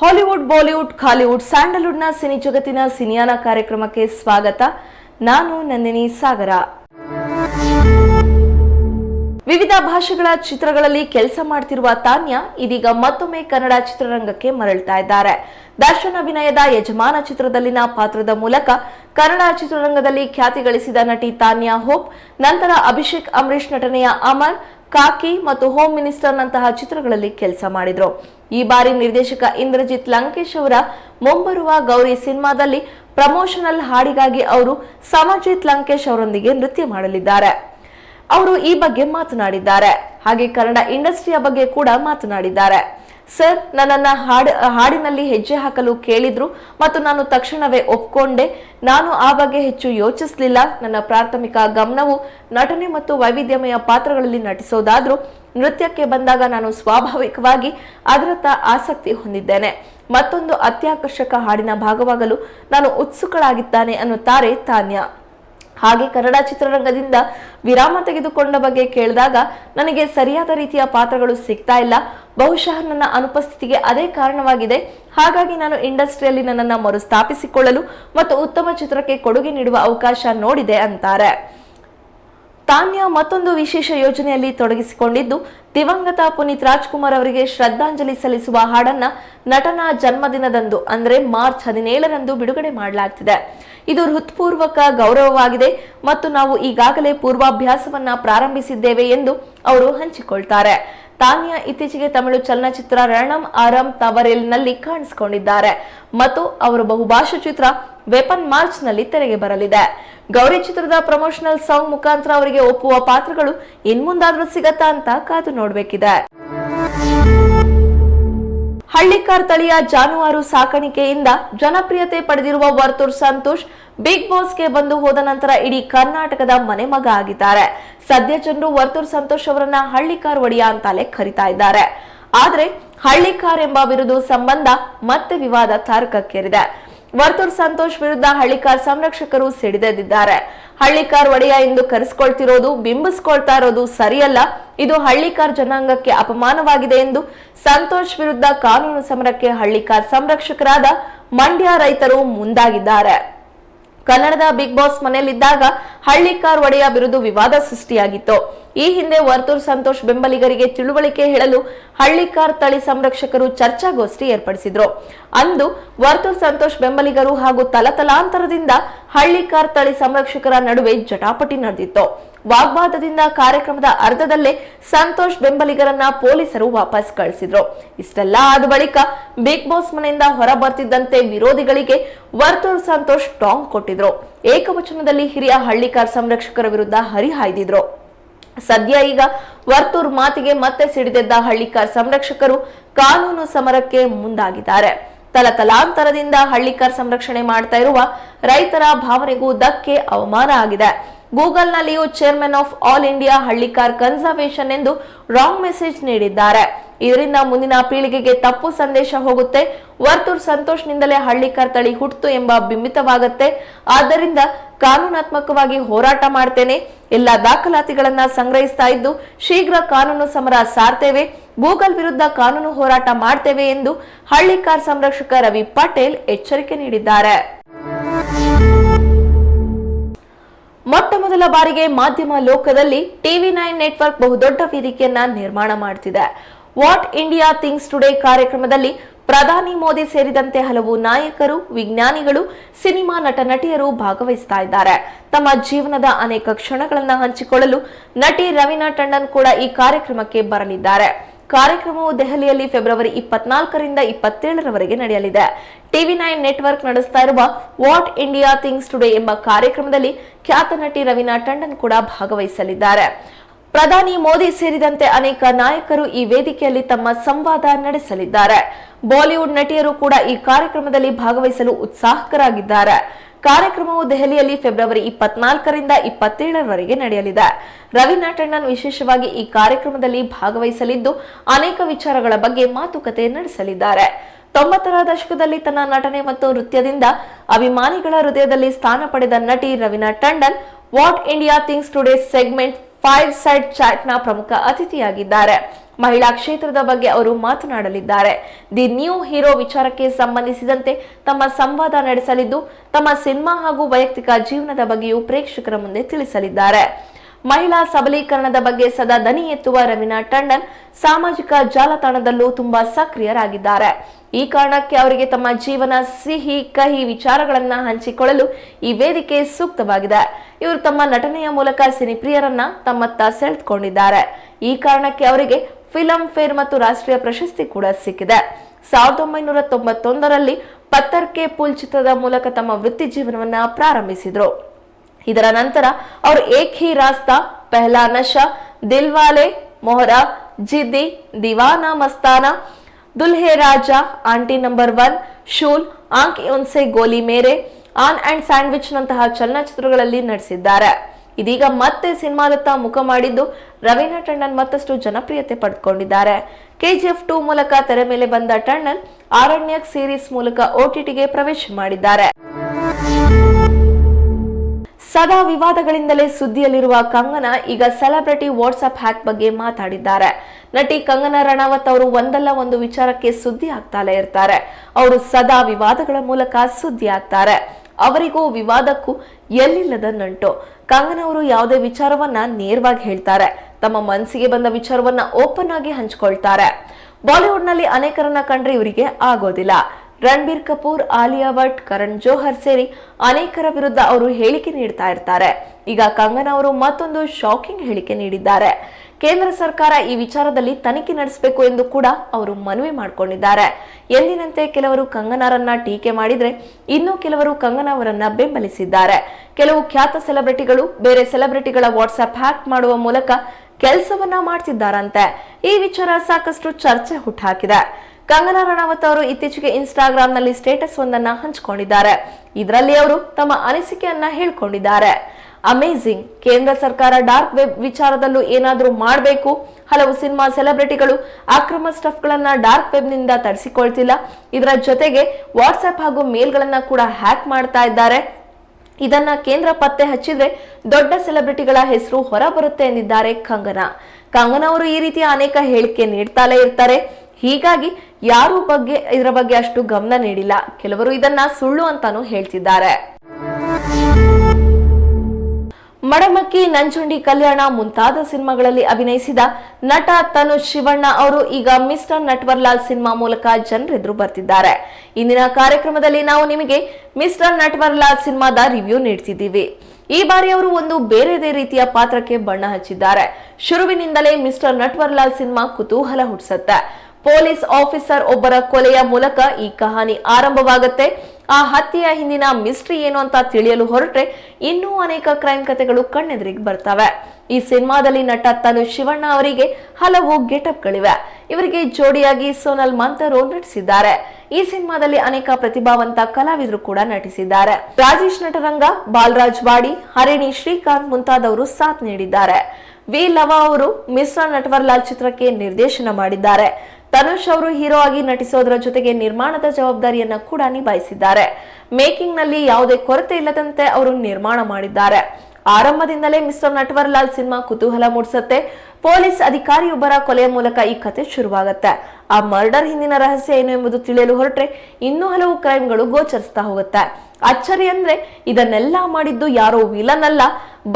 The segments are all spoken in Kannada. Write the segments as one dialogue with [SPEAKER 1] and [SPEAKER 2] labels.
[SPEAKER 1] ಹಾಲಿವುಡ್ ಬಾಲಿವುಡ್ ಖಾಲಿವುಡ್ ಸ್ಯಾಂಡಲ್ವುಡ್ನ ಸಿನಿ ಜಗತ್ತಿನ ಸಿನಿಯಾನ ಕಾರ್ಯಕ್ರಮಕ್ಕೆ ಸ್ವಾಗತ. ನಾನು ನಂದಿನಿ ಸಾಗರ. ವಿವಿಧ ಭಾಷೆಗಳ ಚಿತ್ರಗಳಲ್ಲಿ ಕೆಲಸ ಮಾಡ್ತಿರುವ ತಾನ್ಯ ಇದೀಗ ಮತ್ತೊಮ್ಮೆ ಕನ್ನಡ ಚಿತ್ರರಂಗಕ್ಕೆ ಮರಳ್ತಾ ಇದ್ದಾರೆ. ದರ್ಶನ್ ಅಭಿನಯದ ಯಜಮಾನ ಚಿತ್ರದಲ್ಲಿನ ಪಾತ್ರದ ಮೂಲಕ ಕನ್ನಡ ಚಿತ್ರರಂಗದಲ್ಲಿ ಖ್ಯಾತಿ ಗಳಿಸಿದ ನಟಿ ತಾನ್ಯಾ ಹೋಪ್, ನಂತರ ಅಭಿಷೇಕ್ ಅಂಬರೀಷ್ ನಟನೆಯ ಅಮರ್, ಕಾಕಿ ಮತ್ತು ಹೋಮ್ ಮಿನಿಸ್ಟರ್ ನಂತಹ ಚಿತ್ರಗಳಲ್ಲಿ ಕೆಲಸ ಮಾಡಿದ್ರು. ಈ ಬಾರಿ ನಿರ್ದೇಶಕ ಇಂದ್ರಜಿತ್ ಲಂಕೇಶ್ ಅವರ ಮುಂಬರುವ ಗೌರಿ ಸಿನಿಮಾದಲ್ಲಿ ಪ್ರಮೋಷನಲ್ ಹಾಡಿಗಾಗಿ ಅವರು ಸಮಜಿತ್ ಲಂಕೇಶ್ ಅವರೊಂದಿಗೆ ನೃತ್ಯ ಮಾಡಲಿದ್ದಾರೆ. ಅವರು ಈ ಬಗ್ಗೆ ಮಾತನಾಡಿದ್ದಾರೆ. ಹಾಗೆ ಕನ್ನಡ ಇಂಡಸ್ಟ್ರಿಯ ಬಗ್ಗೆ ಕೂಡ ಮಾತನಾಡಿದ್ದಾರೆ. ಸರ್, ನನ್ನನ್ನ ಹಾಡು, ಹಾಡಿನಲ್ಲಿ ಹೆಜ್ಜೆ ಹಾಕಲು ಕೇಳಿದ್ರು ಮತ್ತು ನಾನು ತಕ್ಷಣವೇ ಒಪ್ಕೊಂಡೆ. ನಾನು ಆ ಬಗ್ಗೆ ಹೆಚ್ಚು ಯೋಚಿಸಲಿಲ್ಲ. ನನ್ನ ಪ್ರಾಥಮಿಕ ಗಮನವು ನಟನೆ ಮತ್ತು ವೈವಿಧ್ಯಮಯ ಪಾತ್ರಗಳಲ್ಲಿ ನಟಿಸೋದಾದ್ರೂ ನೃತ್ಯಕ್ಕೆ ಬಂದಾಗ ನಾನು ಸ್ವಾಭಾವಿಕವಾಗಿ ಅದರತ್ತ ಆಸಕ್ತಿ ಹೊಂದಿದ್ದೇನೆ. ಮತ್ತೊಂದು ಅತ್ಯಾಕರ್ಷಕ ಹಾಡಿನ ಭಾಗವಾಗಲು ನಾನು ಉತ್ಸುಕಳಾಗಿದ್ದಾನೆ ಅನ್ನುತ್ತಾರೆ ತಾನ್ಯ. ಹಾಗೆ ಕನ್ನಡ ಚಿತ್ರರಂಗದಿಂದ ವಿರಾಮ ತೆಗೆದುಕೊಂಡ ಬಗ್ಗೆ ಕೇಳಿದಾಗ ನನಗೆ ಸರಿಯಾದ ರೀತಿಯ ಪಾತ್ರಗಳು ಸಿಗ್ತಾ ಇಲ್ಲ. ಬಹುಶಃ ನನ್ನ ಅನುಪಸ್ಥಿತಿಗೆ ಅದೇ ಕಾರಣವಾಗಿದೆ. ಹಾಗಾಗಿ ನಾನು ಇಂಡಸ್ಟ್ರಿಯಲ್ಲಿ ನನ್ನನ್ನು ಮರುಸ್ಥಾಪಿಸಿಕೊಳ್ಳಲು ಮತ್ತು ಉತ್ತಮ ಚಿತ್ರಕ್ಕೆ ಕೊಡುಗೆ ನೀಡುವ ಅವಕಾಶ ನೋಡಿದೆ ಅಂತಾರೆ. ತಾನ್ಯ ಮತ್ತೊಂದು ವಿಶೇಷ ಯೋಜನೆಯಲ್ಲಿ ತೊಡಗಿಸಿಕೊಂಡಿದ್ದು, ದಿವಂಗತ ಪುನೀತ್ ರಾಜ್ಕುಮಾರ್ ಅವರಿಗೆ ಶ್ರದ್ಧಾಂಜಲಿ ಸಲ್ಲಿಸುವ ಹಾಡನ್ನ ನಟನ ಜನ್ಮದಿನದಂದು, ಅಂದ್ರೆ ಮಾರ್ಚ್ ಹದಿನೇಳರಂದು ಬಿಡುಗಡೆ ಮಾಡಲಾಗ್ತಿದೆ. ಇದು ಹೃತ್ಪೂರ್ವಕ ಗೌರವವಾಗಿದೆ ಮತ್ತು ನಾವು ಈಗಾಗಲೇ ಪೂರ್ವಾಭ್ಯಾಸವನ್ನ ಪ್ರಾರಂಭಿಸಿದ್ದೇವೆ ಎಂದು ಅವರು ಹಂಚಿಕೊಳ್ತಾರೆ. ತಾನಿಯಾ ಇತ್ತೀಚೆಗೆ ತಮಿಳು ಚಲನಚಿತ್ರ ರಣಂ ಆರಂ ತವರೇಲ್ನಲ್ಲಿ ಕಾಣಿಸಿಕೊಂಡಿದ್ದಾರೆ ಮತ್ತು ಅವರ ಬಹುಭಾಷಾ ಚಿತ್ರ ವೆಪನ್ ಮಾರ್ಚ್ನಲ್ಲಿ ತೆರೆಗೆ ಬರಲಿದೆ. ಗೌರಿ ಚಿತ್ರದ ಪ್ರಮೋಷನಲ್ ಸಾಂಗ್ ಮುಖಾಂತರ ಅವರಿಗೆ ಒಪ್ಪುವ ಪಾತ್ರಗಳು ಇನ್ಮುಂದಾದ್ರೂ ಸಿಗತ್ತಾ ಅಂತ ಕಾದು ನೋಡ್ಬೇಕಿದೆ. ಹಳ್ಳಿಕಾರ್ ತಳಿಯ ಜಾನುವಾರು ಸಾಕಾಣಿಕೆಯಿಂದ ಜನಪ್ರಿಯತೆ ಪಡೆದಿರುವ ವರ್ತೂರ್ ಸಂತೋಷ್ ಬಿಗ್ ಬಾಸ್ಗೆ ಬಂದು ಹೋದ ನಂತರ ಇಡೀ ಕರ್ನಾಟಕದ ಮನೆ ಮಗ ಆಗಿದ್ದಾರೆ. ಸದ್ಯ ಜನರು ವರ್ತೂರ್ ಸಂತೋಷ್ ಅವರನ್ನ ಹಳ್ಳಿಕಾರ್ ಒಡೆಯ ಅಂತಲೇ ಕರಿತಾ ಇದ್ದಾರೆ. ಆದ್ರೆ ಹಳ್ಳಿಕಾರ್ ಎಂಬ ಬಿರುದು ಸಂಬಂಧ ಮತ್ತೆ ವಿವಾದ ತಾರಕಕ್ಕೇರಿದೆ. ವರ್ತೂರ್ ಸಂತೋಷ್ ವಿರುದ್ಧ ಹಳ್ಳಿಕಾರ್ ಸಂರಕ್ಷಕರು ಸಿಡಿದೆದ್ದಿದ್ದಾರೆ. ಹಳ್ಳಿಕಾರ್ ಒಡೆಯ ಎಂದು ಕರೆಸ್ಕೊಳ್ತಿರೋದು, ಬಿಂಬಿಸ್ಕೊಳ್ತಾ ಇರೋದು ಸರಿಯಲ್ಲ. ಇದು ಹಳ್ಳಿಕಾರ್ ಜನಾಂಗಕ್ಕೆ ಅಪಮಾನವಾಗಿದೆ ಎಂದು ಸಂತೋಷ್ ವಿರುದ್ಧ ಕಾನೂನು ಸಮರಕ್ಕೆ ಹಳ್ಳಿಕಾರ್ ಸಂರಕ್ಷಕರಾದ ಮಂಡ್ಯ ರೈತರು ಮುಂದಾಗಿದ್ದಾರೆ. ಕನ್ನಡದ ಬಿಗ್ ಬಾಸ್ ಮನೆಯಲ್ಲಿದ್ದಾಗ ಹಳ್ಳಿಕಾರ್ ಒಡೆಯ ವಿರುದ್ಧ ವಿವಾದ ಸೃಷ್ಟಿಯಾಗಿತ್ತು. ಈ ಹಿಂದೆ ವರ್ತೂರ್ ಸಂತೋಷ್ ಬೆಂಬಲಿಗರಿಗೆ ತಿಳುವಳಿಕೆ ಹೇಳಲು ಹಳ್ಳಿಕಾರ್ ತಳಿ ಸಂರಕ್ಷಕರು ಚರ್ಚಾಗೋಷ್ಠಿ ಏರ್ಪಡಿಸಿದ್ರು. ಅಂದು ವರ್ತೂರ್ ಸಂತೋಷ್ ಬೆಂಬಲಿಗರು ಹಾಗೂ ತಲತಲಾಂತರದಿಂದ ಹಳ್ಳಿಕಾರ್ ತಳಿ ಸಂರಕ್ಷಕರ ನಡುವೆ ಜಟಾಪಟಿ ನಡೆದಿತ್ತು. ವಾಗ್ವಾದದಿಂದ ಕಾರ್ಯಕ್ರಮದ ಅರ್ಧದಲ್ಲೇ ಸಂತೋಷ್ ಬೆಂಬಲಿಗರನ್ನ ಪೊಲೀಸರು ವಾಪಸ್ ಕಳಿಸಿದ್ರು. ಇಷ್ಟೆಲ್ಲ ಆದ ಬಳಿಕ ಬಿಗ್ ಬಾಸ್ ಮನೆಯಿಂದ ಹೊರ ಬರ್ತಿದ್ದಂತೆ ವಿರೋಧಿಗಳಿಗೆ ವರ್ತೂರ್ ಸಂತೋಷ್ ಟಾಂಗ್ ಕೊಟ್ಟಿದ್ರು. ಏಕವಚನದಲ್ಲಿ ಹಿರಿಯ ಹಳ್ಳಿಕಾರ್ ಸಂರಕ್ಷಕರ ವಿರುದ್ಧ ಹರಿಹಾಯ್ದಿದ್ರು. ಸದ್ಯ ಈಗ ವರ್ತೂರ್ ಮಾತಿಗೆ ಮತ್ತೆ ಸಿಡಿದೆದ್ದ ಹಳ್ಳಿಕಾರ್ ಸಂರಕ್ಷಕರು ಕಾನೂನು ಸಮರಕ್ಕೆ ಮುಂದಾಗಿದ್ದಾರೆ. ತಲತಲಾಂತರದಿಂದ ಹಳ್ಳಿಕಾರ್ ಸಂರಕ್ಷಣೆ ಮಾಡ್ತಾ ಇರುವ ರೈತರ ಭಾವನೆಗೂ ಧಕ್ಕೆ ಅವಮಾನ ಆಗಿದೆ. ಗೂಗಲ್ನಲ್ಲಿಯೂ chairman of all India Hallikar conservation ಎಂದು ರಾಂಗ್ ಮೆಸೇಜ್ ನೀಡಿದ್ದಾರೆ. ಇದರಿಂದ ಮುಂದಿನ ಪೀಳಿಗೆಗೆ ತಪ್ಪು ಸಂದೇಶ ಹೋಗುತ್ತೆ. ವರ್ತೂರ್ ಸಂತೋಷ್ನಿಂದಲೇ ಹಳ್ಳಿಕಾರ್ ತಳಿ ಹುಟ್ಟು ಎಂಬ ಬಿಂಬಿತವಾಗುತ್ತೆ. ಆದ್ದರಿಂದ ಕಾನೂನಾತ್ಮಕವಾಗಿ ಹೋರಾಟ ಮಾಡ್ತೇನೆ. ಎಲ್ಲ ದಾಖಲಾತಿಗಳನ್ನ ಸಂಗ್ರಹಿಸ್ತಾ ಇದ್ದು ಶೀಘ್ರ ಕಾನೂನು ಸಮರ ಸಾರ್ತೇವೆ. ಗೂಗಲ್ ವಿರುದ್ಧ ಕಾನೂನು ಹೋರಾಟ ಮಾಡ್ತೇವೆ ಎಂದು ಹಳ್ಳಿಕಾರ್ ಸಂರಕ್ಷಕ ರವಿ ಪಟೇಲ್ ಎಚ್ಚರಿಕೆ ನೀಡಿದ್ದಾರೆ. ಮೊಟ್ಟ ಮೊದಲ ಬಾರಿಗೆ ಮಾಧ್ಯಮ ಲೋಕದಲ್ಲಿ ಟಿವಿ ನೈನ್ ನೆಟ್ವರ್ಕ್ ಬಹುದೊಡ್ಡ ವೇದಿಕೆಯನ್ನ ನಿರ್ಮಾಣ ಮಾಡ್ತಿದೆ. ವಾಟ್ ಇಂಡಿಯಾ ಥಿಂಗ್ಸ್ ಟುಡೇ ಕಾರ್ಯಕ್ರಮದಲ್ಲಿ ಪ್ರಧಾನಿ ಮೋದಿ ಸೇರಿದಂತೆ ಹಲವು ನಾಯಕರು, ವಿಜ್ಞಾನಿಗಳು, ಸಿನಿಮಾ ನಟ ನಟಿಯರು ಭಾಗವಹಿಸ್ತಾ ಇದ್ದಾರೆ. ತಮ್ಮ ಜೀವನದ ಅನೇಕ ಕ್ಷಣಗಳನ್ನು ಹಂಚಿಕೊಳ್ಳಲು ನಟಿ ರವೀನಾ ಟಂಡನ್ ಕೂಡ ಈ ಕಾರ್ಯಕ್ರಮಕ್ಕೆ ಬರಲಿದ್ದಾರೆ. ಕಾರ್ಯಕ್ರಮವು ದೆಹಲಿಯಲ್ಲಿ ಫೆಬ್ರವರಿ ಇಪ್ಪತ್ನಾಲ್ಕರಿಂದ ಇಪ್ಪತ್ತೇಳರವರೆಗೆ ನಡೆಯಲಿದೆ. ಟಿವಿ ನೈನ್ ನೆಟ್ವರ್ಕ್ ನಡೆಸ್ತಾ ಇರುವ ವಾಟ್ ಇಂಡಿಯಾ ಥಿಂಗ್ಸ್ ಟುಡೇ ಎಂಬ ಕಾರ್ಯಕ್ರಮದಲ್ಲಿ ಖ್ಯಾತ ನಟಿ ರವೀನಾ ಟಂಡನ್ ಕೂಡ ಭಾಗವಹಿಸಲಿದ್ದಾರೆ. ಪ್ರಧಾನಿ ಮೋದಿ ಸೇರಿದಂತೆ ಅನೇಕ ನಾಯಕರು ಈ ವೇದಿಕೆಯಲ್ಲಿ ತಮ್ಮ ಸಂವಾದ ನಡೆಸಲಿದ್ದಾರೆ. ಬಾಲಿವುಡ್ ನಟಿಯರು ಕೂಡ ಈ ಕಾರ್ಯಕ್ರಮದಲ್ಲಿ ಭಾಗವಹಿಸಲು ಉತ್ಸಾಹಕರಾಗಿದ್ದಾರೆ. ಕಾರ್ಯಕ್ರಮವು ದೆಹಲಿಯಲ್ಲಿ ಫೆಬ್ರವರಿ ಇಪ್ಪತ್ನಾಲ್ಕರಿಂದ ಇಪ್ಪತ್ತೇಳರವರೆಗೆ ನಡೆಯಲಿದೆ. ರವೀನಾ ಟಂಡನ್ ವಿಶೇಷವಾಗಿ ಈ ಕಾರ್ಯಕ್ರಮದಲ್ಲಿ ಭಾಗವಹಿಸಲಿದ್ದು, ಅನೇಕ ವಿಚಾರಗಳ ಬಗ್ಗೆ ಮಾತುಕತೆ ನಡೆಸಲಿದ್ದಾರೆ. ತೊಂಬತ್ತರ ದಶಕದಲ್ಲಿ ತನ್ನ ನಟನೆ ಮತ್ತು ನೃತ್ಯದಿಂದ ಅಭಿಮಾನಿಗಳ ಹೃದಯದಲ್ಲಿ ಸ್ಥಾನ ಪಡೆದ ನಟಿ Raveena Tandon what India thinks today segment fireside ಚಾಟ್ನ ಪ್ರಮುಖ ಅತಿಥಿಯಾಗಿದ್ದಾರೆ. ಮಹಿಳಾ ಕ್ಷೇತ್ರದ ಬಗ್ಗೆ ಅವರು ಮಾತನಾಡಲಿದ್ದಾರೆ. ದಿ ನ್ಯೂ ಹೀರೋ ವಿಚಾರಕ್ಕೆ ಸಂಬಂಧಿಸಿದಂತೆ ತಮ್ಮ ಸಂವಾದ ನಡೆಸಲಿದ್ದು, ತಮ್ಮ ಸಿನಿಮಾ ಹಾಗೂ ವೈಯಕ್ತಿಕ ಜೀವನದ ಬಗ್ಗೆಯೂ ಪ್ರೇಕ್ಷಕರ ಮುಂದೆ ತಿಳಿಸಲಿದ್ದಾರೆ. ಮಹಿಳಾ ಸಬಲೀಕರಣದ ಬಗ್ಗೆ ಸದಾ ದನಿ ಎತ್ತುವ ರವೀನಾ ಟಂಡನ್ ಸಾಮಾಜಿಕ ಜಾಲತಾಣದಲ್ಲೂ ತುಂಬಾ ಸಕ್ರಿಯರಾಗಿದ್ದಾರೆ. ಈ ಕಾರಣಕ್ಕೆ ಅವರಿಗೆ ತಮ್ಮ ಜೀವನ ಸಿಹಿ, ಕಹಿ ವಿಚಾರಗಳನ್ನ ಹಂಚಿಕೊಳ್ಳಲು ಈ ವೇದಿಕೆ ಸೂಕ್ತವಾಗಿದೆ. ಇವರು ತಮ್ಮ ನಟನೆಯ ಮೂಲಕ ಸಿನಿಪ್ರಿಯರನ್ನ ತಮ್ಮತ್ತ ಸೆಳೆದುಕೊಂಡಿದ್ದಾರೆ. ಈ ಕಾರಣಕ್ಕೆ ಅವರಿಗೆ ಫಿಲಂ ಫೇರ್ ಮತ್ತು ರಾಷ್ಟ್ರೀಯ ಪ್ರಶಸ್ತಿ ಕೂಡ ಸಿಕ್ಕಿದೆ. ಸಾವಿರದ ಒಂಬೈನೂರ ತೊಂಬತ್ತೊಂದರಲ್ಲಿ ಪತ್ತರ್ ಕೆ ಪುಲ್ ಚಿತ್ರದ ಮೂಲಕ ತಮ್ಮ ವೃತ್ತಿ ಜೀವನವನ್ನ ಪ್ರಾರಂಭಿಸಿದ್ರು. ಇದರ ನಂತರ ಅವರು Ek Hi Rasta, Pehla Nasha, Dilwale, Mohra, Ziddi, Deewana Mastana, Dulhe Raja, aunty number one, Shool, Ankhiyon Se Goli Maare, on and sandwich ನಂತಹ ಚಲನಚಿತ್ರಗಳಲ್ಲಿ ನಟಿಸಿದ್ದಾರೆ. ಇದೀಗ ಮತ್ತೆ ಸಿನಿಮಾದತ್ತ ಮುಖ ಮಾಡಿದ್ದು ರವೀನಾ ಟಂಡನ್ ಮತ್ತಷ್ಟು ಜನಪ್ರಿಯತೆ ಪಡೆದುಕೊಂಡಿದ್ದಾರೆ ಕೆಜಿಎಫ್ ಟೂ ಮೂಲಕ ತೆರೆ ಮೇಲೆ ಬಂದ ಟಂಡನ್ ಆರಣ್ಯಕ್ ಸೀರೀಸ್ ಮೂಲಕ ಓಟಿಟಿಗೆ ಪ್ರವೇಶ ಮಾಡಿದ್ದಾರೆ. ಸದಾ ವಿವಾದಗಳಿಂದಲೇ ಸುದ್ದಿಯಲ್ಲಿರುವ ಕಂಗನಾ ಈಗ ಸೆಲೆಬ್ರಿಟಿ ವಾಟ್ಸ್ಆಪ್ ಹ್ಯಾಕ್ ಬಗ್ಗೆ ಮಾತಾಡಿದ್ದಾರೆ. ನಟಿ ಕಂಗನಾ ರಣಾವತ್ ಅವರು ಒಂದಲ್ಲ ಒಂದು ವಿಚಾರಕ್ಕೆ ಸುದ್ದಿ ಆಗ್ತಾಲೇ ಇರ್ತಾರೆ. ಅವರು ಸದಾ ವಿವಾದಗಳ ಮೂಲಕ ಸುದ್ದಿ ಆಗ್ತಾರೆ. ಅವರಿಗೂ ವಿವಾದಕ್ಕೂ ಎಲ್ಲಿಲ್ಲದ ನಂಟು. ಕಂಗನಾ ಅವರು ಯಾವುದೇ ವಿಚಾರವನ್ನ ನೇರವಾಗಿ ಹೇಳ್ತಾರೆ. ತಮ್ಮ ಮನಸ್ಸಿಗೆ ಬಂದ ವಿಚಾರವನ್ನ ಓಪನ್ ಆಗಿ ಹಂಚ್ಕೊಳ್ತಾರೆ. ಬಾಲಿವುಡ್ನಲ್ಲಿ ಅನೇಕರನ್ನ ಕಂಡ್ರೆ ಇವರಿಗೆ ಆಗೋದಿಲ್ಲ. ರಣಬೀರ್ ಕಪೂರ್, ಆಲಿಯಾ ಭಟ್, ಕರಣ್ ಜೋಹರ್ ಸೇರಿ ಅನೇಕರ ವಿರುದ್ಧ ಅವರು ಹೇಳಿಕೆ ನೀಡ್ತಾ ಇರ್ತಾರೆ. ಈಗ ಕಂಗನ ಅವರು ಮತ್ತೊಂದು ಶಾಕಿಂಗ್ ಹೇಳಿಕೆ ನೀಡಿದ್ದಾರೆ. ಕೇಂದ್ರ ಸರ್ಕಾರ ಈ ವಿಚಾರದಲ್ಲಿ ತನಿಖೆ ನಡೆಸಬೇಕು ಎಂದು ಕೂಡ ಅವರು ಮನವಿ ಮಾಡಿಕೊಂಡಿದ್ದಾರೆ. ಎಂದಿನಂತೆ ಕೆಲವರು ಕಂಗನಾರನ್ನ ಟೀಕೆ ಮಾಡಿದ್ರೆ ಇನ್ನು ಕೆಲವರು ಕಂಗನಾ ಅವರನ್ನ ಬೆಂಬಲಿಸಿದ್ದಾರೆ. ಕೆಲವು ಖ್ಯಾತ ಸೆಲೆಬ್ರಿಟಿಗಳು ಬೇರೆ ಸೆಲೆಬ್ರಿಟಿಗಳ ವಾಟ್ಸ್ಆಪ್ ಹ್ಯಾಕ್ ಮಾಡುವ ಮೂಲಕ ಕೆಲಸವನ್ನ ಮಾಡ್ತಿದ್ದಾರಂತೆ. ಈ ವಿಚಾರ ಸಾಕಷ್ಟು ಚರ್ಚೆ ಹುಟ್ಟಾಕಿದೆ ಕಂಗನಾ ರಣಾವತ್ ಅವರು ಇತ್ತೀಚೆಗೆ ಇನ್ಸ್ಟಾಗ್ರಾಮ್ನಲ್ಲಿ ಸ್ಟೇಟಸ್ ಒಂದನ್ನ ಹಂಚಿಕೊಂಡಿದ್ದಾರೆ. ಇದರಲ್ಲಿ ಅವರು ತಮ್ಮ ಅನಿಸಿಕೆಯನ್ನ ಹೇಳ್ಕೊಂಡಿದ್ದಾರೆ. ಅಮೇಜಿಂಗ್ ಕೇಂದ್ರ ಸರ್ಕಾರ ಡಾರ್ಕ್ ವೆಬ್ ವಿಚಾರದಲ್ಲೂ ಏನಾದರೂ ಮಾಡಬೇಕು? ಹಲವು ಸಿನಿಮಾ ಸೆಲೆಬ್ರಿಟಿಗಳು ಅಕ್ರಮ ಸ್ಟಫ್ಗಳನ್ನ ಡಾರ್ಕ್ ವೆಬ್ನಿಂದ ತರಿಸಿಕೊಳ್ತಿಲ್ಲ. ಇದರ ಜೊತೆಗೆ ವಾಟ್ಸ್ಆಪ್ ಹಾಗೂ ಮೇಲ್ಗಳನ್ನ ಕೂಡ ಹ್ಯಾಕ್ ಮಾಡ್ತಾ ಇದ್ದಾರೆ. ಇದನ್ನ ಕೇಂದ್ರ ಪತ್ತೆ ಹಚ್ಚಿದ್ರೆ ದೊಡ್ಡ ಸೆಲೆಬ್ರಿಟಿಗಳ ಹೆಸರು ಹೊರ ಬರುತ್ತೆ ಎಂದಿದ್ದಾರೆ ಕಂಗನಾ. ಕಂಗನಾ ಅವರು ಈ ರೀತಿಯ ಅನೇಕ ಹೇಳಿಕೆ ನೀಡ್ತಾಲೇ ಇರ್ತಾರೆ. ಹೀಗಾಗಿ ಯಾರು ಬಗ್ಗೆ, ಇದರ ಬಗ್ಗೆ ಅಷ್ಟು ಗಮನ ನೀಡಿಲ್ಲ. ಕೆಲವರು ಇದನ್ನ ಸುಳ್ಳು ಅಂತಾನೂ ಹೇಳ್ತಿದ್ದಾರೆ. ಮಡಮಕ್ಕಿ ನಂಜುಂಡಿ ಕಲ್ಯಾಣ ಮುಂತಾದ ಸಿನಿಮಾಗಳಲ್ಲಿ ಅಭಿನಯಿಸಿದ ನಟ ತನುಷ್ ಶಿವಣ್ಣ ಅವರು ಈಗ ಮಿಸ್ಟರ್ ನಟ್ವರ್ಲಾಲ್ ಸಿನಿಮಾ ಮೂಲಕ ಜನರೆದುರು ಬರ್ತಿದ್ದಾರೆ. ಇಂದಿನ ಕಾರ್ಯಕ್ರಮದಲ್ಲಿ ನಾವು ನಿಮಗೆ ಮಿಸ್ಟರ್ ನಟ್ವರ್ಲಾಲ್ ಸಿನಿಮಾದ ರಿವ್ಯೂ ನೀಡ್ತಿದ್ದೀವಿ. ಈ ಬಾರಿ ಅವರು ಒಂದು ಬೇರೆದೇ ರೀತಿಯ ಪಾತ್ರಕ್ಕೆ ಬಣ್ಣ ಹಚ್ಚಿದ್ದಾರೆ. ಶುರುವಿನಿಂದಲೇ ಮಿಸ್ಟರ್ ನಟ್ವರ್ಲಾಲ್ ಸಿನಿಮಾ ಕುತೂಹಲ ಹುಟ್ಟಿಸುತ್ತೆ. ಪೊಲೀಸ್ ಆಫೀಸರ್ ಒಬ್ಬರ ಕೊಲೆಯ ಮೂಲಕ ಈ ಕಹಾನಿ ಆರಂಭವಾಗುತ್ತೆ. ಆ ಹತ್ಯೆಯ ಹಿಂದಿನ ಮಿಸ್ಟ್ರಿ ಏನು ಅಂತ ತಿಳಿಯಲು ಹೊರಟ್ರೆ ಇನ್ನೂ ಅನೇಕ ಕ್ರೈಮ್ ಕಥೆಗಳು ಕಣ್ಣೆದುರಿಗೆ ಬರ್ತವೆ. ಈ ಸಿನಿಮಾದಲ್ಲಿ ನಟ ತನು ಶಿವಣ್ಣ ಅವರಿಗೆ ಹಲವು ಗೆಟಪ್ಗಳಿವೆ. ಇವರಿಗೆ ಜೋಡಿಯಾಗಿ ಸೋನಲ್ ಮಂತರೋ ನಟಿಸಿದ್ದಾರೆ. ಈ ಸಿನಿಮಾದಲ್ಲಿ ಅನೇಕ ಪ್ರತಿಭಾವಂತ ಕಲಾವಿದರು ಕೂಡ ನಟಿಸಿದ್ದಾರೆ. ರಾಜೇಶ್ ನಟರಂಗ, ಬಾಲರಾಜ್ ವಾಡಿ, ಹರಿಣಿ ಶ್ರೀಕಾಂತ್ ಮುಂತಾದವರು ಸಾಥ್ ನೀಡಿದ್ದಾರೆ. ವಿ ಲವ ಅವರು ಮಿಸ್ಟರ್ ನಟವರ್ಲಾಲ್ ಚಿತ್ರಕ್ಕೆ ನಿರ್ದೇಶನ ಮಾಡಿದ್ದಾರೆ. ತನುಷ್ ಅವರು ಹೀರೋ ಆಗಿ ನಟಿಸೋದರ ಜೊತೆಗೆ ನಿರ್ಮಾಣದ ಜವಾಬ್ದಾರಿಯನ್ನ ಕೂಡ ನಿಭಾಯಿಸಿದ್ದಾರೆ. ಮೇಕಿಂಗ್ನಲ್ಲಿ ಯಾವುದೇ ಕೊರತೆ ಇಲ್ಲದಂತೆ ಅವರು ನಿರ್ಮಾಣ ಮಾಡಿದ್ದಾರೆ. ಆರಂಭದಿಂದಲೇ ಮಿಸ್ಟರ್ ನಟವರ್ಲಾಲ್ ಸಿನಿಮಾ ಕುತೂಹಲ ಮೂಡಿಸುತ್ತೆ. ಪೊಲೀಸ್ ಅಧಿಕಾರಿಯೊಬ್ಬರ ಕೊಲೆಯ ಮೂಲಕ ಈ ಕತೆ ಶುರುವಾಗುತ್ತೆ. ಆ ಮರ್ಡರ್ ಹಿಂದಿನ ರಹಸ್ಯ ಏನು ಎಂಬುದು ತಿಳಿಯಲು ಹೊರಟ್ರೆ ಇನ್ನೂ ಹಲವು ಕ್ರೈಮ್ಗಳು ಗೋಚರಿಸ್ತಾ ಹೋಗುತ್ತೆ. ಅಚ್ಚರಿ ಅಂದ್ರೆ ಇದನ್ನೆಲ್ಲ ಮಾಡಿದ್ದು ಯಾರೋ ವಿಲನ್ ಅಲ್ಲ.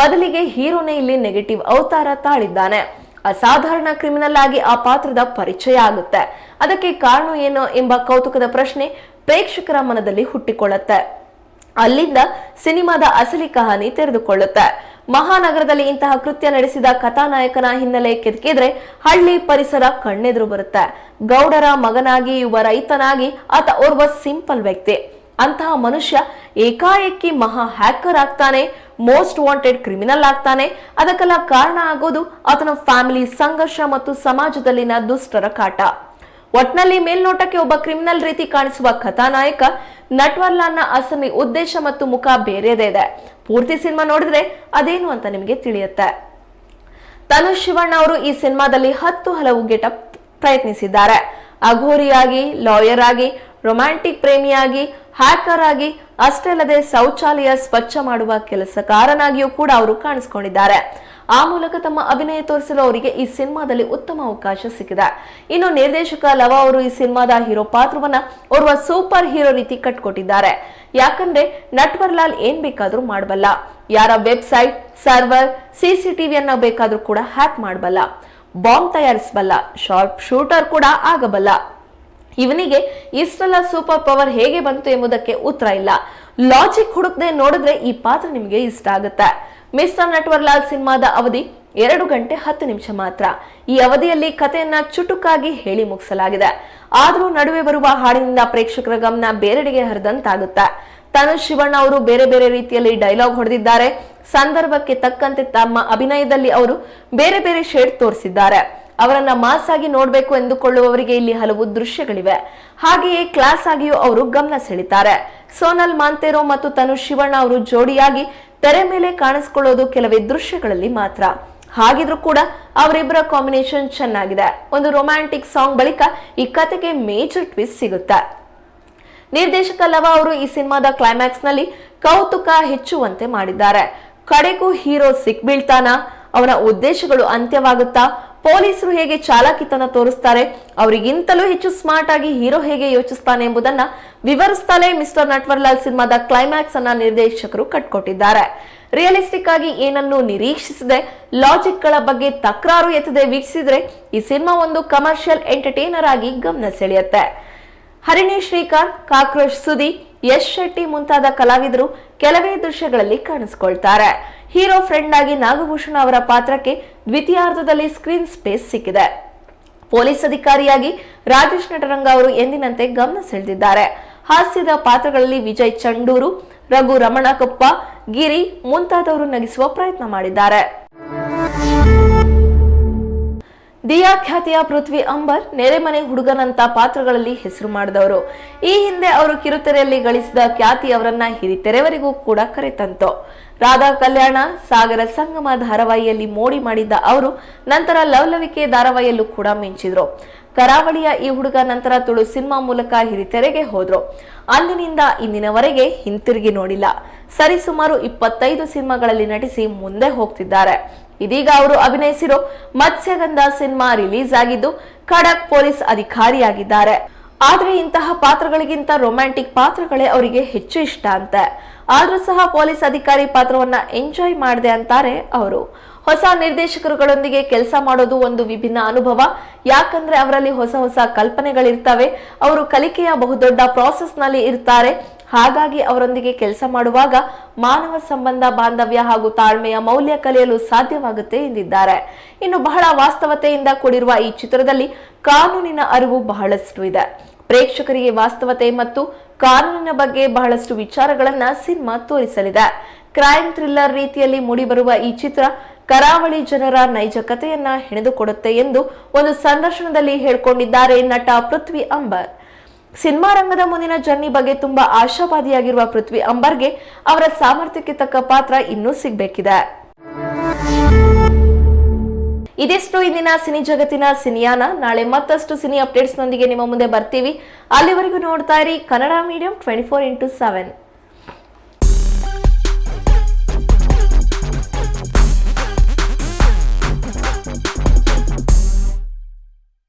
[SPEAKER 1] ಬದಲಿಗೆ ಹೀರೋನೇ ಇಲ್ಲಿ ನೆಗೆಟಿವ್ ಅವತಾರ ತಾಳಿದ್ದಾನೆ. ಅಸಾಧಾರಣ ಕ್ರಿಮಿನಲ್ ಆಗಿ ಆ ಪಾತ್ರದ ಪರಿಚಯ ಆಗುತ್ತೆ. ಅದಕ್ಕೆ ಕಾರಣ ಏನು ಎಂಬ ಕೌತುಕದ ಪ್ರಶ್ನೆ ಪ್ರೇಕ್ಷಕರ ಮನದಲ್ಲಿ ಹುಟ್ಟಿಕೊಳ್ಳುತ್ತೆ. ಅಲ್ಲಿಂದ ಸಿನಿಮಾದ ಅಸಲಿ ಕಹಾನಿ ತೆರೆದುಕೊಳ್ಳುತ್ತೆ. ಮಹಾನಗರದಲ್ಲಿ ಇಂತಹ ಕೃತ್ಯ ನಡೆಸಿದ ಕಥಾನಾಯಕನ ಹಿನ್ನೆಲೆ ಕೆದಕಿದ್ರೆ ಹಳ್ಳಿ ಪರಿಸರ ಕಣ್ಣೆದುರು ಬರುತ್ತೆ. ಗೌಡರ ಮಗನಾಗಿ, ಯುವ ರೈತನಾಗಿ ಆತ ಓರ್ವ ಸಿಂಪಲ್ ವ್ಯಕ್ತಿ. ಅಂತಹ ಮನುಷ್ಯ ಏಕಾಏಕಿ ಮಹಾ ಹ್ಯಾಕರ್ ಆಗ್ತಾನೆ, ಮೋಸ್ಟ್ ವಾಂಟೆಡ್ ಕ್ರಿಮಿನಲ್ ಆಗ್ತಾನೆ. ಅದಕ್ಕೆಲ್ಲ ಕಾರಣ ಆಗೋದು ಆತನ ಫ್ಯಾಮಿಲಿ, ಸಂಘರ್ಷ ಮತ್ತು ಸಮಾಜದಲ್ಲಿನ ದುಷ್ಟರ ಕಾಟ. ಒಟ್ನಲ್ಲಿ ಮೇಲ್ನೋಟಕ್ಕೆ ಒಬ್ಬ ಕ್ರಿಮಿನಲ್ ರೀತಿ ಕಾಣಿಸುವ ಕಥಾನಾಯಕ ನಟ್ವರ್ಲಾಲ್ನ ಅಸಮಿ ಉದ್ದೇಶ ಮತ್ತು ಮುಖ ಬೇರೆದೇ ಇದೆ. ಪೂರ್ತಿ ಸಿನಿಮಾ ನೋಡಿದ್ರೆ ಅದೇನು ಅಂತ ನಿಮಗೆ ತಿಳಿಯುತ್ತೆ. ತನುಷ್ ಶಿವಣ್ಣ ಅವರು ಈ ಸಿನಿಮಾದಲ್ಲಿ ಹತ್ತು ಹಲವು ಗೆಟಪ್ ಪ್ರಯತ್ನಿಸಿದ್ದಾರೆ. ಅಘೋರಿಯಾಗಿ, ಲಾಯರ್ ಆಗಿ, ರೊಮ್ಯಾಂಟಿಕ್ ಪ್ರೇಮಿಯಾಗಿ, ಹ್ಯಾಕರ್ ಆಗಿ, ಅಷ್ಟೇ ಅಲ್ಲದೆ ಶೌಚಾಲಯ ಸ್ವಚ್ಛ ಮಾಡುವ ಕೆಲಸಕಾರನಾಗಿಯೂ ಕೂಡ ಅವರು ಕಾಣಿಸಿಕೊಂಡಿದ್ದಾರೆ. ಆ ಮೂಲಕ ತಮ್ಮ ಅಭಿನಯ ತೋರಿಸಲು ಅವರಿಗೆ ಈ ಸಿನಿಮಾದಲ್ಲಿ ಉತ್ತಮ ಅವಕಾಶ ಸಿಕ್ಕಿದೆ. ಇನ್ನು ನಿರ್ದೇಶಕ ಲವ ಅವರು ಈ ಸಿನಿಮಾದ ಹೀರೋ ಪಾತ್ರವನ್ನ ಓರ್ವ ಸೂಪರ್ ಹೀರೋ ರೀತಿ ಕಟ್ಕೊಟ್ಟಿದ್ದಾರೆ. ಯಾಕಂದ್ರೆ ನಟ್ವರ್ಲಾಲ್ ಏನ್ ಬೇಕಾದ್ರೂ ಮಾಡಬಲ್ಲ. ಯಾರ ವೆಬ್ಸೈಟ್, ಸರ್ವರ್ ಸಿಸಿಟಿವಿಯನ್ನ ಬೇಕಾದ್ರೂ ಕೂಡ ಹ್ಯಾಕ್ ಮಾಡಬಲ್ಲ. ಬಾಂಬ್ ತಯಾರಿಸಬಲ್ಲ, ಶಾರ್ಪ್ ಶೂಟರ್ ಕೂಡ ಆಗಬಲ್ಲ. ಇವನಿಗೆ ಇಷ್ಟೆಲ್ಲ ಸೂಪರ್ ಪವರ್ ಹೇಗೆ ಬಂತು ಎಂಬುದಕ್ಕೆ ಉತ್ತರ ಇಲ್ಲ. ಲಾಜಿಕ್ ಹುಡುಕದೆ ನೋಡಿದ್ರೆ ಈ ಪಾತ್ರ ನಿಮಗೆ ಇಷ್ಟ ಆಗುತ್ತೆ. ಮಿಸ್ಟರ್ ನಟ್ವರ್ಲಾಲ್ ಸಿನಿಮಾದ ಅವಧಿ ಎರಡು ಗಂಟೆ ಹತ್ತು ನಿಮಿಷ ಮಾತ್ರ. ಈ ಅವಧಿಯಲ್ಲಿ ಕಥೆಯನ್ನ ಚುಟುಕಾಗಿ ಹೇಳಿ ಮುಗಿಸಲಾಗಿದೆ. ಆದರೂ ನಡುವೆ ಬರುವ ಹಾಡಿನಿಂದ ಪ್ರೇಕ್ಷಕರ ಗಮನ ಬೇರೆಡೆಗೆ ಹರಿದಂತಾಗುತ್ತೆ. ತನು ಶಿವಣ್ಣ ಅವರು ಬೇರೆ ಬೇರೆ ರೀತಿಯಲ್ಲಿ ಡೈಲಾಗ್ ಹೊಡೆದಿದ್ದಾರೆ. ಸಂದರ್ಭಕ್ಕೆ ತಕ್ಕಂತೆ ತಮ್ಮ ಅಭಿನಯದಲ್ಲಿ ಅವರು ಬೇರೆ ಬೇರೆ ಶೇಡ್ ತೋರಿಸಿದ್ದಾರೆ. ಅವರನ್ನ ಮಾಸ್ ಆಗಿ ನೋಡಬೇಕು ಎಂದುಕೊಳ್ಳುವವರಿಗೆ ಇಲ್ಲಿ ಹಲವು ದೃಶ್ಯಗಳಿವೆ. ಹಾಗೆಯೇ ಕ್ಲಾಸ್ ಆಗಿಯೂ ಅವರು ಗಮನ ಸೆಳಿತಾರೆ. ಸೋನಲ್ ಮಾಂತೇರೋ ಮತ್ತು ತನು ಶಿವಣ್ಣ ಅವರು ಜೋಡಿಯಾಗಿ ತೆರೆ ಮೇಲೆ ಕಾಣಿಸಿಕೊಳ್ಳೋದು ಕೆಲವೇ ದೃಶ್ಯಗಳಲ್ಲಿ ಮಾತ್ರ. ಹಾಗಿದ್ರೂ ಕೂಡ ಅವರಿಬ್ಬರ ಕಾಂಬಿನೇಷನ್ ಚೆನ್ನಾಗಿದೆ. ಒಂದು ರೊಮ್ಯಾಂಟಿಕ್ ಸಾಂಗ್ ಬಳಿಕ ಈ ಕತೆಗೆ ಮೇಜರ್ ಟ್ವಿಸ್ಟ್ ಸಿಗುತ್ತೆ. ನಿರ್ದೇಶಕ ಲವ ಅವರು ಈ ಸಿನಿಮಾದ ಕ್ಲೈಮ್ಯಾಕ್ಸ್ನಲ್ಲಿ ಕೌತುಕ ಹೆಚ್ಚುವಂತೆ ಮಾಡಿದ್ದಾರೆ. ಕಡೆಗೂ ಹೀರೋ ಸಿಕ್ಬೀಳ್ತಾನ ಅವನ ಉದ್ದೇಶಗಳು ಅಂತ್ಯವಾಗುತ್ತಾ? ಪೊಲೀಸರು ಹೇಗೆ ಚಾಲಾಕಿತನ ತೋರಿಸ್ತಾರೆ? ಅವರಿಗಿಂತಲೂ ಹೆಚ್ಚು ಸ್ಮಾರ್ಟ್ ಆಗಿ ಹೀರೋ ಹೇಗೆ ಯೋಚಿಸ್ತಾನೆ ಎಂಬುದನ್ನ ವಿವರಿಸ್ತಾನೆ ಮಿಸ್ಟರ್ ನಟ್ವರ್ಲಾಲ್ ಸಿನಿಮಾದ ಕ್ಲೈಮ್ಯಾಕ್ಸ್ ಅನ್ನ ನಿರ್ದೇಶಕರು ಕಟ್ಕೊಟ್ಟಿದ್ದಾರೆ. ರಿಯಲಿಸ್ಟಿಕ್ ಆಗಿ ಏನನ್ನು ನಿರೀಕ್ಷಿಸದೆ ಲಾಜಿಕ್ಗಳ ಬಗ್ಗೆ ತಕರಾರು ಎತ್ತದೆ ವೀಕ್ಷಿಸಿದ್ರೆ ಈ ಸಿನಿಮಾ ಒಂದು ಕಮರ್ಷಿಯಲ್ ಎಂಟರ್ಟೈನರ್ ಆಗಿ ಗಮನ ಸೆಳೆಯುತ್ತೆ. ಹರಿಣಿ ಶ್ರೀಕಾಂತ್, ಕಾಕ್ರೋಶ್ ಸುದಿ, ಯಶ್ ಶೆಟ್ಟಿ ಮುಂತಾದ ಕಲಾವಿದರು ಕೆಲವೇ ದೃಶ್ಯಗಳಲ್ಲಿ ಕಾಣಿಸಿಕೊಳ್ತಾರೆ. ಹೀರೋ ಫ್ರೆಂಡ್ ಆಗಿ ನಾಗಭೂಷಣ ಅವರ ಪಾತ್ರಕ್ಕೆ ದ್ವಿತೀಯಾರ್ಧದಲ್ಲಿ ಸ್ಕ್ರೀನ್ ಸ್ಪೇಸ್ ಸಿಕ್ಕಿದೆ. ಪೊಲೀಸ್ ಅಧಿಕಾರಿಯಾಗಿ ರಾಜೇಶ್ ನಟರಂಗ ಅವರು ಎಂದಿನಂತೆ ಗಮನ ಸೆಳೆದಿದ್ದಾರೆ. ಹಾಸ್ಯದ ಪಾತ್ರಗಳಲ್ಲಿ ವಿಜಯ್ ಚಂಡೂರು, ರಘು ರಮಣಕಪ್ಪ, ಗಿರಿ ಮುಂತಾದವರು ನಗಿಸುವ ಪ್ರಯತ್ನ ಮಾಡಿದ್ದಾರೆ. ದಿಯಾ ಖ್ಯಾತಿಯ ಪೃಥ್ವಿ ಅಂಬರ್ ನೆರೆಮನೆ ಹುಡುಗನಂತ ಪಾತ್ರಗಳಲ್ಲಿ ಹೆಸರು ಮಾಡಿದವರು. ಈ ಹಿಂದೆ ಅವರು ಕಿರುತೆರೆಯಲ್ಲಿ ಗಳಿಸಿದ ಖ್ಯಾತಿ ಅವರನ್ನ ಹಿರಿತೆರೆವರೆಗೂ ಕೂಡ ಕರೆತಂತು. ರಾಧಾ ಕಲ್ಯಾಣ, ಸಾಗರ ಸಂಗಮ ಧಾರಾವಾಹಿಯಲ್ಲಿ ಮೋಡಿ ಮಾಡಿದ್ದ ಅವರು ನಂತರ ಲವಲವಿಕೆ ಧಾರಾವಾಹಿಯಲ್ಲೂ ಕೂಡ ಮಿಂಚಿದ್ರು. ಕರಾವಳಿಯ ಈ ಹುಡುಗ ನಂತರ ತುಳು ಸಿನಿಮಾ ಮೂಲಕ ಹಿರಿತೆರೆಗೆ ಹೋದ್ರು. ಅಂದಿನಿಂದ ಇಂದಿನವರೆಗೆ ಹಿಂತಿರುಗಿ ನೋಡಿಲ್ಲ. ಸರಿಸುಮಾರು ಇಪ್ಪತ್ತೈದು ಸಿನಿಮಾಗಳಲ್ಲಿ ನಟಿಸಿ ಮುಂದೆ ಹೋಗ್ತಿದ್ದಾರೆ. ಇದೀಗ ಅವರು ಅಭಿನಯಿಸಿರೋ ಮತ್ಸ್ಯಗಂಧ ಸಿನಿಮಾ ರಿಲೀಸ್ ಆಗಿದ್ದು, ಖಡಕ್ ಪೊಲೀಸ್ ಅಧಿಕಾರಿಯಾಗಿದ್ದಾರೆ. ಆದ್ರೆ ಇಂತಹ ಪಾತ್ರಗಳಿಗಿಂತ ರೊಮ್ಯಾಂಟಿಕ್ ಪಾತ್ರಗಳೇ ಅವರಿಗೆ ಹೆಚ್ಚು ಇಷ್ಟ ಅಂತೆ. ಆದ್ರೂ ಸಹ ಪೊಲೀಸ್ ಅಧಿಕಾರಿ ಪಾತ್ರವನ್ನ ಎಂಜಾಯ್ ಮಾಡಿದೆ ಅಂತಾರೆ ಅವರು. ಹೊಸ ನಿರ್ದೇಶಕರುಗಳೊಂದಿಗೆ ಕೆಲಸ ಮಾಡೋದು ಒಂದು ವಿಭಿನ್ನ ಅನುಭವ. ಯಾಕಂದ್ರೆ ಅವರಲ್ಲಿ ಹೊಸ ಹೊಸ ಕಲ್ಪನೆಗಳಿರ್ತವೆ. ಅವರು ಕಲಿಕೆಯ ಬಹುದೊಡ್ಡ ಪ್ರಾಸೆಸ್ನಲ್ಲಿ ಇರ್ತಾರೆ. ಹಾಗಾಗಿ ಅವರೊಂದಿಗೆ ಕೆಲಸ ಮಾಡುವಾಗ ಮಾನವ ಸಂಬಂಧ ಬಾಂಧವ್ಯ ಹಾಗೂ ತಾಳ್ಮೆಯ ಮೌಲ್ಯ ಕಲಿಯಲು ಸಾಧ್ಯವಾಗುತ್ತೆ ಎಂದಿದ್ದಾರೆ. ಇನ್ನು ಬಹಳ ವಾಸ್ತವತೆಯಿಂದ ಕೂಡಿರುವ ಈ ಚಿತ್ರದಲ್ಲಿ ಕಾನೂನಿನ ಅರಿವು ಬಹಳಷ್ಟು ಇದೆ. ಪ್ರೇಕ್ಷಕರಿಗೆ ವಾಸ್ತವತೆ ಮತ್ತು ಕಾನೂನಿನ ಬಗ್ಗೆ ಬಹಳಷ್ಟು ವಿಚಾರಗಳನ್ನ ಸಿನಿಮಾ ತೋರಿಸಲಿದೆ. ಕ್ರೈಮ್ ಥ್ರಿಲ್ಲರ್ ರೀತಿಯಲ್ಲಿ ಮೂಡಿಬರುವ ಈ ಚಿತ್ರ ಕರಾವಳಿ ಜನರ ನೈಜ ಕಥೆಯನ್ನ ಹೆಣೆದುಕೊಡುತ್ತೆ ಎಂದು ಒಂದು ಸಂದರ್ಶನದಲ್ಲಿ ಹೇಳ್ಕೊಂಡಿದ್ದಾರೆ ನಟ ಪೃಥ್ವಿ ಅಂಬರ್. ಸಿನಿಮಾ ರಂಗದ ಮುಂದಿನ ಜರ್ನಿ ಬಗ್ಗೆ ತುಂಬಾ ಆಶಾವಾದಿಯಾಗಿರುವ ಪೃಥ್ವಿ ಅಂಬರ್ಗೆ ಅವರ ಸಾಮರ್ಥ್ಯಕ್ಕೆ ತಕ್ಕ ಪಾತ್ರ ಇನ್ನೂ ಸಿಗಬೇಕಿದೆ. ಇದಿಷ್ಟು ಇಂದಿನ ಸಿನಿ ಜಗತ್ತಿನ ಸಿನಿಯಾನ. ನಾಳೆ ಮತ್ತಷ್ಟು ಸಿನಿ ಅಪ್ಡೇಟ್ಸ್ ನೊಂದಿಗೆ ನಿಮ್ಮ ಮುಂದೆ ಬರ್ತೀವಿ. ಅಲ್ಲಿವರೆಗೂ ನೋಡ್ತಾ ಇರಿ Kannada medium twenty four into seven.